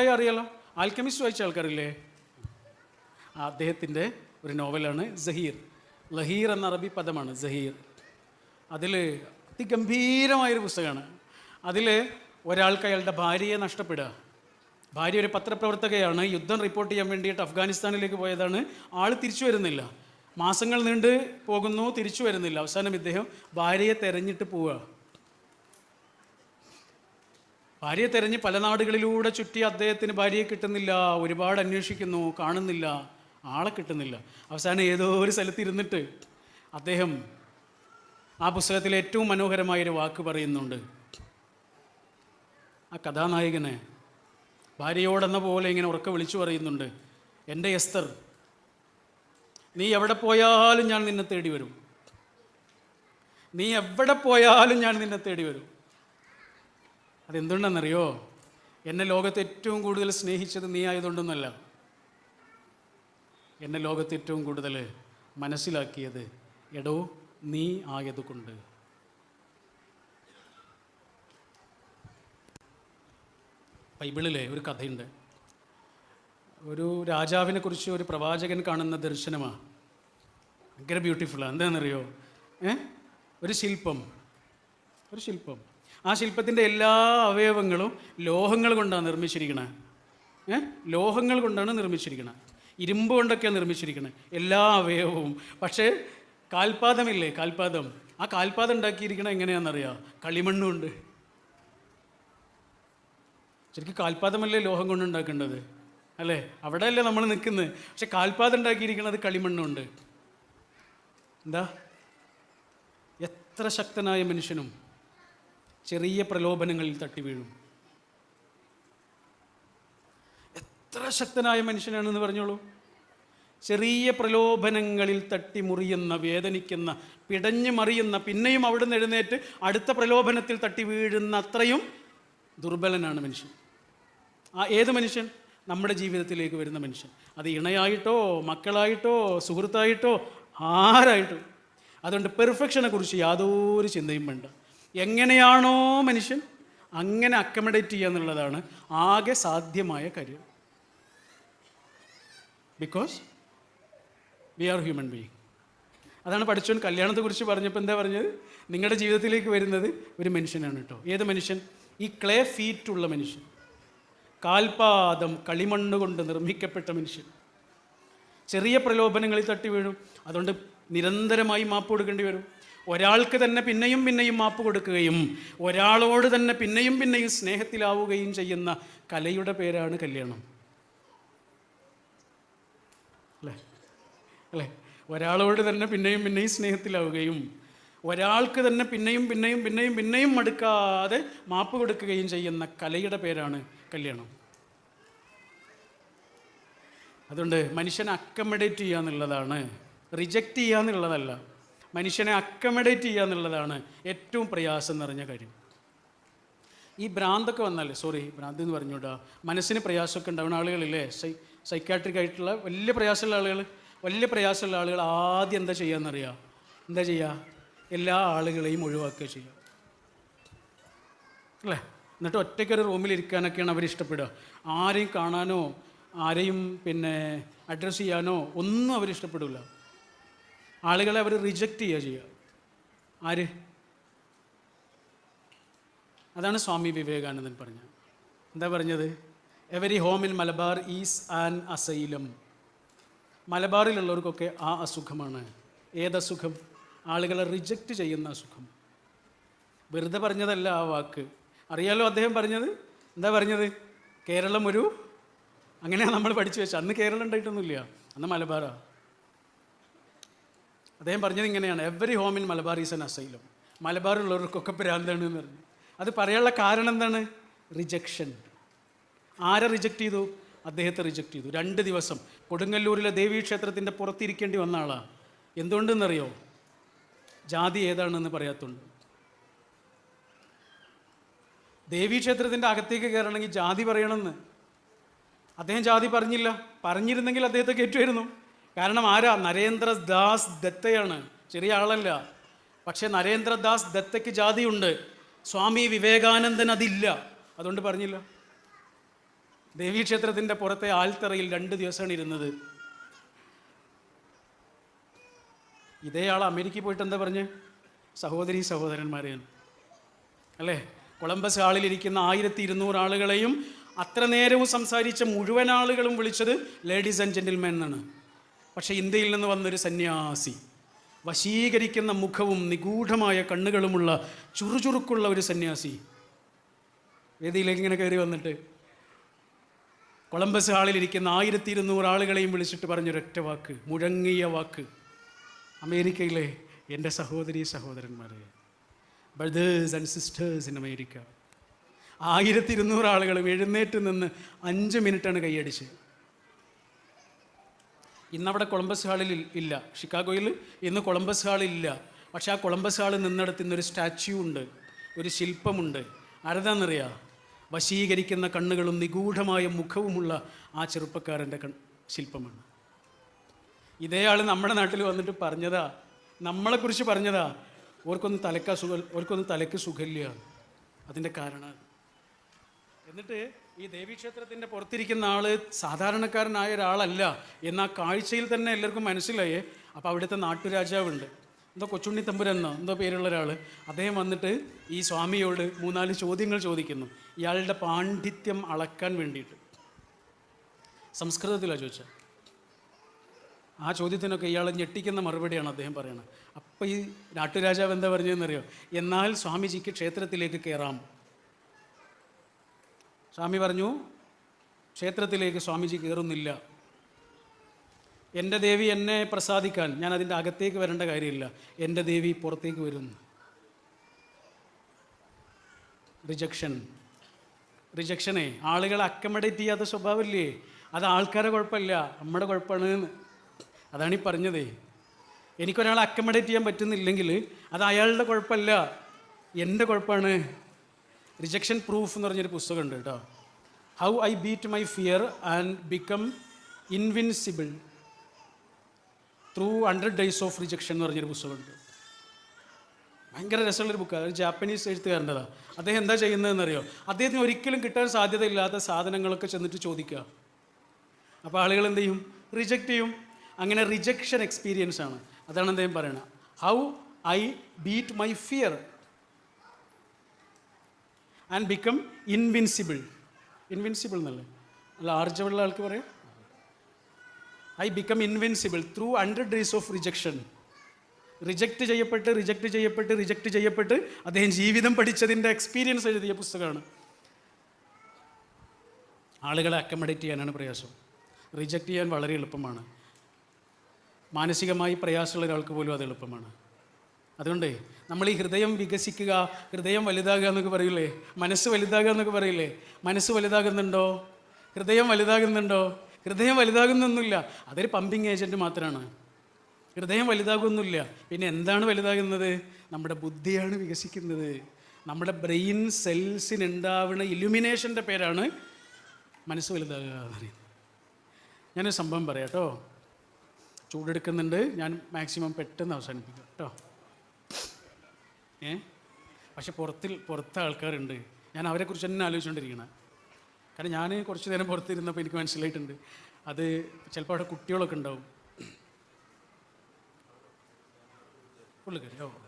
അറിയാലോ. ആൽക്കമിസ്റ്റ് വായിച്ച ആൾക്കാരില്ലേ? അദ്ദേഹത്തിന്റെ ഒരു നോവലാണ് സഹീർ ലഹീർ എന്ന അറബി പദമാണ് സഹീർ അതിൽ അതിഗംഭീരമായൊരു പുസ്തകമാണ്. അതിൽ ഒരാൾക്ക് അയാളുടെ ഭാര്യയെ നഷ്ടപ്പെടുക. ഭാര്യ ഒരു പത്രപ്രവർത്തകയാണ്. യുദ്ധം റിപ്പോർട്ട് ചെയ്യാൻ വേണ്ടിയിട്ട് അഫ്ഗാനിസ്ഥാനിലേക്ക് പോയതാണ്. ആൾ തിരിച്ചു വരുന്നില്ല. മാസങ്ങൾ നീണ്ട് പോകുന്നു തിരിച്ചു വരുന്നില്ല. അവസാനം ഇദ്ദേഹം ഭാര്യയെ തെരഞ്ഞിട്ട് പോവുക. ഭാര്യയെ തെരഞ്ഞ് പല നാടുകളിലൂടെ ചുറ്റി അദ്ദേഹത്തിന് ഭാര്യയെ കിട്ടുന്നില്ല ഒരുപാട് അന്വേഷിക്കുന്നു കാണുന്നില്ല ആളെ കിട്ടുന്നില്ല. അവസാനം ഏതോ ഒരു സ്ഥലത്ത് ഇരുന്നിട്ട് അദ്ദേഹം ആ പുസ്തകത്തിൽ ഏറ്റവും മനോഹരമായൊരു വാക്ക് പറയുന്നുണ്ട്. ആ കഥാനായകനെ ഭാര്യയോടെന്ന പോലെ ഇങ്ങനെ ഉറക്കെ വിളിച്ചു പറയുന്നുണ്ട്. എന്റെ എസ്തർ നീ എവിടെ പോയാലും ഞാൻ നിന്നെ തേടി വരും. നീ എവിടെ പോയാലും ഞാൻ നിന്നെ തേടി വരും. അതെന്തുകൊണ്ടെന്നറിയോ എന്നെ ലോകത്ത് ഏറ്റവും കൂടുതൽ സ്നേഹിച്ചത് നീ ആയതുകൊണ്ടൊന്നല്ല എന്നെ ലോകത്ത് ഏറ്റവും കൂടുതൽ മനസ്സിലാക്കിയത് എടോ നീ ആയതുകൊണ്ട്. ബൈബിളിലെ ഒരു കഥയുണ്ട്. ഒരു രാജാവിനെ കുറിച്ച് ഒരു പ്രവാചകൻ കാണുന്ന ദർശനമാണ് ഭയങ്കര ബ്യൂട്ടിഫുള്ളാണ് എന്താണെന്നറിയോ? ഏ? ഒരു ശില്പം. ഒരു ശില്പം. ആ ശില്പത്തിന്റെ എല്ലാ അവയവങ്ങളും ലോഹങ്ങൾ കൊണ്ടാണ് നിർമ്മിച്ചിരിക്കുന്നത് ഏ? ലോഹങ്ങൾ കൊണ്ടാണ് നിർമ്മിച്ചിരിക്കുന്നത് ഇരുമ്പ് കൊണ്ടൊക്കെയാണ് നിർമ്മിച്ചിരിക്കുന്നത് എല്ലാ അവയവവും. പക്ഷേ കാൽപാദമില്ലേ? കാൽപാദം. ആ കാൽപാദം ഉണ്ടാക്കിയിരിക്കണത് എങ്ങനെയാണെന്നറിയാം? കളിമണ്ണുണ്ട്. ശരിക്കും കാൽപാദമല്ലേ ലോഹം കൊണ്ട് ഉണ്ടാക്കേണ്ടത്? അല്ലേ? അവിടെയല്ലേ നമ്മൾ നിൽക്കുന്നത്. പക്ഷെ കാൽപാദം ഉണ്ടാക്കിയിരിക്കുന്നത് കളിമണ്ണുണ്ട്. എന്താ? എത്ര ശക്തനായ മനുഷ്യനും ചെറിയ പ്രലോഭനങ്ങളിൽ തട്ടി വീഴും. എത്ര ശക്തനായ മനുഷ്യനാണെന്ന് പറഞ്ഞോളൂ. ചെറിയ പ്രലോഭനങ്ങളിൽ തട്ടി മുറിയുന്ന വേദനിക്കുന്ന പിടഞ്ഞു മറിയുന്ന പിന്നെയും അവിടുന്ന് എഴുന്നേറ്റ് അടുത്ത പ്രലോഭനത്തിൽ തട്ടി വീഴുന്ന അത്രയും ദുർബലനാണ് മനുഷ്യൻ. ആ ഏത് മനുഷ്യൻ? നമ്മുടെ ജീവിതത്തിലേക്ക് വരുന്ന മനുഷ്യൻ. അത് ഇണയായിട്ടോ മക്കളായിട്ടോ സുഹൃത്തായിട്ടോ ആരായിട്ടോ. അതുകൊണ്ട് പെർഫെക്ഷനെക്കുറിച്ച് യാതൊരു ചിന്തയും വേണ്ട. എങ്ങനെയാണോ മനുഷ്യൻ അങ്ങനെ അക്കമഡേറ്റ് ചെയ്യുക എന്നുള്ളതാണ് ആകെ സാധ്യമായ കാര്യം. Because we are human being അതാണ് പഠിച്ചോൻ കല്യാണത്തെക്കുറിച്ച് പറഞ്ഞപ്പോൾ എന്താ പറഞ്ഞത്? നിങ്ങളുടെ ജീവിതത്തിലേക്ക് വരുന്നത് ഒരു മനുഷ്യനാണ് കേട്ടോ. ഏത് മനുഷ്യൻ? ഈ ക്ലേ ഫീറ്റുള്ള മനുഷ്യൻ. കാൽപാദം കളിമണ്ണ് കൊണ്ട് നിർമ്മിക്കപ്പെട്ട മനുഷ്യൻ. ചെറിയ പ്രലോഭനങ്ങളിൽ തട്ടി വീഴും. അതുകൊണ്ട് നിരന്തരമായി മാപ്പ് കൊടുക്കേണ്ടി വരും. ഒരാൾക്ക് തന്നെ പിന്നെയും പിന്നെയും മാപ്പ് കൊടുക്കുകയും ഒരാളോട് തന്നെ പിന്നെയും പിന്നെയും സ്നേഹത്തിലാവുകയും ചെയ്യുന്ന കലയുടെ പേരാണ് കല്യാണം. അല്ലേ? അല്ലേ? ഒരാളോട് തന്നെ പിന്നെയും പിന്നെയും സ്നേഹത്തിലാവുകയും ഒരാൾക്ക് തന്നെ പിന്നെയും പിന്നെയും പിന്നെയും പിന്നെയും മടുക്കാതെ മാപ്പ് കൊടുക്കുകയും ചെയ്യുന്ന കലയുടെ പേരാണ് കല്യാണം. അതുകൊണ്ട് മനുഷ്യനെ അക്കമഡേറ്റ് ചെയ്യുക എന്നുള്ളതാണ് റിജക്റ്റ് ചെയ്യുക എന്നുള്ളതല്ല മനുഷ്യനെ അക്കമഡേറ്റ് ചെയ്യുക എന്നുള്ളതാണ് ഏറ്റവും പ്രയാസം നിറഞ്ഞ കാര്യം. ഈ ഭ്രാന്തൊക്കെ വന്നാലേ സോറി ഭ്രാന്ത് എന്ന് പറഞ്ഞുകൂടാ മനസ്സിന് പ്രയാസമൊക്കെ ഉണ്ടാവുന്ന ആളുകളില്ലേ? സൈ സൈക്കാട്രിക് ആയിട്ടുള്ള വലിയ പ്രയാസമുള്ള ആളുകൾ വലിയ പ്രയാസമുള്ള ആളുകൾ ആദ്യം എന്താ ചെയ്യാന്നറിയാം എന്താ ചെയ്യുക? എല്ലാ ആളുകളെയും ഒഴിവാക്കുക ചെയ്യുക. അല്ലേ? എന്നിട്ട് ഒറ്റയ്ക്കൊരു അവർ ഇഷ്ടപ്പെടുക. ആരെയും കാണാനോ ആരെയും പിന്നെ അഡ്രസ്സ് ചെയ്യാനോ ഒന്നും അവർ ഇഷ്ടപ്പെടില്ല ആളുകളെ അവർ റിജക്റ്റ് ചെയ്യുക ചെയ്യുക. ആര്? അതാണ് സ്വാമി വിവേകാനന്ദൻ പറഞ്ഞത്. എന്താ പറഞ്ഞത്? Every home in Malabar is an asylum. മലബാറിലുള്ളവർക്കൊക്കെ ആ അസുഖമാണ്. ഏതസുഖം ആളുകളെ റിജക്റ്റ് ചെയ്യുന്ന അസുഖം. വെറുതെ പറഞ്ഞതല്ല ആ വാക്ക്. അറിയാലോ അദ്ദേഹം പറഞ്ഞത്? എന്താ പറഞ്ഞത്? കേരളം ഒരു അങ്ങനെയാണ് നമ്മൾ പഠിച്ചു വെച്ചത്. അന്ന് കേരളം ഉണ്ടായിട്ടൊന്നുമില്ല. അന്ന് മലബാറാ. അദ്ദേഹം പറഞ്ഞത് ഇങ്ങനെയാണ്. Every home in Malabar is an asylum മലബാറുള്ളവർക്കൊക്കെ പ്രാന്താണ് എന്ന് പറഞ്ഞു. അത് പറയാനുള്ള കാരണം എന്താണ്? റിജക്ഷൻ ആരെ റിജക്റ്റ് ചെയ്തു? അദ്ദേഹത്തെ റിജക്റ്റ് ചെയ്തു. രണ്ട് ദിവസം. കൊടുങ്ങല്ലൂരിലെ ദേവീക്ഷേത്രത്തിന്റെ പുറത്തിരിക്കേണ്ടി വന്ന ആളാണ് എന്തുകൊണ്ടെന്നറിയോ? ജാതി ഏതാണെന്ന് പറയാത്തുണ്ട്. ദേവീക്ഷേത്രത്തിന്റെ അകത്തേക്ക് കയറണമെങ്കിൽ ജാതി പറയണമെന്ന്. അദ്ദേഹം ജാതി പറഞ്ഞില്ല. പറഞ്ഞിരുന്നെങ്കിൽ അദ്ദേഹത്തെ കയറ്റുമായിരുന്നു. കാരണം ആരാ? നരേന്ദ്രദാസ് ദത്തയാണ്. ചെറിയ ആളല്ല. പക്ഷേ നരേന്ദ്രദാസ് ദത്തയ്ക്ക് ജാതിയുണ്ട്. സ്വാമി വിവേകാനന്ദൻ അതില്ല. അതുകൊണ്ട് പറഞ്ഞില്ല. ദേവീക്ഷേത്രത്തിന്റെ പുറത്തെ ആൽത്തറയിൽ രണ്ട് ദിവസമാണ് ഇരുന്നത്. ഇതേ ആൾ അമേരിക്കയിൽ പോയിട്ട് എന്താ പറഞ്ഞ്? സഹോദരി സഹോദരന്മാരെയാണ്. അല്ലേ? കൊളംബസ് ഹാളിലിരിക്കുന്ന ആയിരത്തി ഇരുന്നൂറ് ആളുകളെയും അത്ര നേരവും സംസാരിച്ച മുഴുവൻ ആളുകളും വിളിച്ചത് ലേഡീസ് ആൻഡ് ജെന്റിൽമാൻ എന്നാണ്. പക്ഷേ ഇന്ത്യയിൽ നിന്ന് വന്നൊരു സന്യാസി വശീകരിക്കുന്ന മുഖവും നിഗൂഢമായ കണ്ണുകളുമുള്ള ചുറുചുറുക്കുള്ള ഒരു സന്യാസി. വേദിയിലേക്ക് ഇങ്ങനെ കയറി വന്നിട്ട്? കൊളംബസ് ഹാളിലിരിക്കുന്ന ആയിരത്തി ഇരുന്നൂറ് ആളുകളെയും വിളിച്ചിട്ട് പറഞ്ഞൊരൊറ്റ വാക്ക് മുഴങ്ങിയ വാക്ക്. അമേരിക്കയിലെ എന്റെ സഹോദരി സഹോദരന്മാരെ brothers and sisters in America ആയിരത്തി ഇരുന്നൂറ് ആളുകളും എഴുന്നേറ്റ് നിന്ന് അഞ്ച് മിനിറ്റാണ് കൈയടിച്ച് ഇന്നവിടെ കൊളംബസ് ഹാളിൽ ഇല്ല. ഷിക്കാഗോയിൽ ഇന്ന് കൊളംബസ് ഹാളില്ല പക്ഷേ ആ കൊളംബസ് ഹാളിൽ നിന്നിടത്ത് ഇന്നൊരു സ്റ്റാച്യു ഉണ്ട്. ഒരു ശില്പമുണ്ട്. ആരതാന്നറിയാ? വശീകരിക്കുന്ന കണ്ണുകളും നിഗൂഢമായ മുഖവുമുള്ള ആ ചെറുപ്പക്കാരന്റെ കൺ ശില്പമാണ്. ഇതേ ആൾ നമ്മുടെ നാട്ടിൽ വന്നിട്ട് പറഞ്ഞതാ. നമ്മളെക്കുറിച്ച് പറഞ്ഞതാ. ഓർക്കൊന്ന് തലക്ക സുഖ ഓർക്കൊന്ന് തലക്ക് സുഖമില്ല അതിന്റെ കാരണം എന്നിട്ട് ഈ ദേവീക്ഷേത്രത്തിന്റെ പുറത്തിരിക്കുന്ന ആൾ സാധാരണക്കാരനായ ഒരാളല്ല എന്നാ കാഴ്ചയിൽ തന്നെ എല്ലാവർക്കും മനസ്സിലായേ. അപ്പോൾ അവിടുത്തെ നാട്ടുരാജാവുണ്ട്. എന്തോ കൊച്ചുണ്ണി തമ്പുരെന്നോ എന്തോ പേരുള്ള ഒരാൾ അദ്ദേഹം വന്നിട്ട് ഈ സ്വാമിയോട് മൂന്നാൽ ചോദ്യങ്ങൾ ചോദിക്കുന്നു. ഇയാളുടെ പാണ്ഡിത്യം അളക്കാൻ വേണ്ടിയിട്ട്. സംസ്കൃതത്തിലാണ് ചോദിച്ചത് ആ ചോദ്യത്തിനൊക്കെ ഇയാളെ ഞെട്ടിക്കുന്ന മറുപടിയാണ് അദ്ദേഹം പറയുന്നത് അപ്പോൾ ഈ നാട്ടുരാജാവ് എന്താ പറഞ്ഞതെന്നറിയോ? എന്നാൽ സ്വാമിജിക്ക് ക്ഷേത്രത്തിലേക്ക് കയറാം. സ്വാമി പറഞ്ഞു ക്ഷേത്രത്തിലേക്ക് സ്വാമിജി കയറുന്നില്ല എന്റെ ദേവി എന്നെ പ്രസാദിക്കാൻ ഞാൻ അതിന്റെ അകത്തേക്ക് വരേണ്ട കാര്യമില്ല. എന്റെ ദേവി പുറത്തേക്ക് വരുന്നു. റിജക്ഷൻ റിജക്ഷനെ ആളുകളെ അക്കമഡേറ്റ് ചെയ്യാത്ത സ്വഭാവമില്ലേ? അത് ആൾക്കാരെ കുഴപ്പമില്ല നമ്മുടെ കുഴപ്പമാണ് അതാണ് ഈ പറഞ്ഞതേ. എനിക്കൊരാളെ അക്കമഡേറ്റ് ചെയ്യാൻ പറ്റുന്നില്ലെങ്കിൽ അത് അയാളുടെ കുഴപ്പമല്ല എന്റെ കുഴപ്പമാണ്. റിജക്ഷൻ പ്രൂഫ് എന്ന് പറഞ്ഞൊരു പുസ്തകമുണ്ട് കേട്ടോ. How I beat my fear and become invincible through hundred days of rejection എന്ന് പറഞ്ഞൊരു പുസ്തകമുണ്ട്. ഭയങ്കര രസമുള്ളൊരു ബുക്കാണ് ഒരു ജാപ്പനീസ് എഴുത്തുകാരന്റെതാണ് അദ്ദേഹം എന്താ ചെയ്യുന്നതെന്നറിയോ? അദ്ദേഹത്തിന് ഒരിക്കലും കിട്ടാൻ സാധ്യതയില്ലാത്ത സാധനങ്ങളൊക്കെ ചെന്നിട്ട് ചോദിക്കുക. അപ്പോൾ ആളുകൾ എന്ത് ചെയ്യും? റിജക്റ്റ് ചെയ്യും. അങ്ങനെ റിജക്ഷൻ എക്സ്പീരിയൻസ് ആണ്. അതാണ് അദ്ദേഹം പറയുന്നത്. How I beat my fear and become invincible invincible എന്നല്ലേ? അല്ല ആർജവുള്ള ആൾക്ക് പറയാം. I become invincible through hundred days of rejection reject ചെയ്യപ്പെട്ട് reject ചെയ്യപ്പെട്ട് റിജക്റ്റ് ചെയ്യപ്പെട്ട് അദ്ദേഹം ജീവിതം പഠിച്ചതിന്റെ എക്സ്പീരിയൻസ് എഴുതിയ പുസ്തകമാണ്. ആളുകളെ അക്കമഡേറ്റ് ചെയ്യാനാണ് പ്രയാസം. റിജക്റ്റ് ചെയ്യാൻ വളരെ എളുപ്പമാണ്. മാനസികമായി പ്രയാസമുള്ള ഒരാൾക്ക് പോലും അത് എളുപ്പമാണ്. അതുകൊണ്ട് നമ്മൾ ഈ ഹൃദയം വികസിക്കുക ഹൃദയം വലുതാകുക എന്നൊക്കെ പറയില്ലേ മനസ്സ് വലുതാകുക എന്നൊക്കെ പറയില്ലേ മനസ്സ് വലുതാകുന്നുണ്ടോ? ഹൃദയം വലുതാകുന്നുണ്ടോ? ഹൃദയം വലുതാകുന്നൊന്നുമില്ല. അതൊരു പമ്പിങ് ഏജന്റ് മാത്രമാണ് ഹൃദയം വലുതാകുന്നില്ല പിന്നെ എന്താണ് വലുതാകുന്നത്? നമ്മുടെ ബുദ്ധിയാണ് വികസിക്കുന്നത്. നമ്മുടെ ബ്രെയിൻ സെൽസിനുണ്ടാവുന്ന ഇലുമിനേഷന്റെ പേരാണ് മനസ്സ് വലുതാകുക എന്ന് പറയുന്നത്. ഞാനൊരു സംഭവം പറയാം കേട്ടോ. ചൂടെടുക്കുന്നുണ്ട്. ഞാൻ മാക്സിമം പെട്ടെന്ന് അവസാനിപ്പിക്കാം കേട്ടോ. ഏ? പക്ഷെ പുറത്തിൽ പുറത്തെ ആൾക്കാരുണ്ട്. ഞാൻ അവരെക്കുറിച്ച് തന്നെ ആലോചിച്ചുകൊണ്ടിരിക്കണം കാരണം ഞാൻ കുറച്ച് നേരം പുറത്തിരുന്നപ്പോൾ എനിക്ക് മനസ്സിലായിട്ടുണ്ട്. അത് ചിലപ്പോൾ അവിടെ കുട്ടികളൊക്കെ ഉണ്ടാവും. ഓ.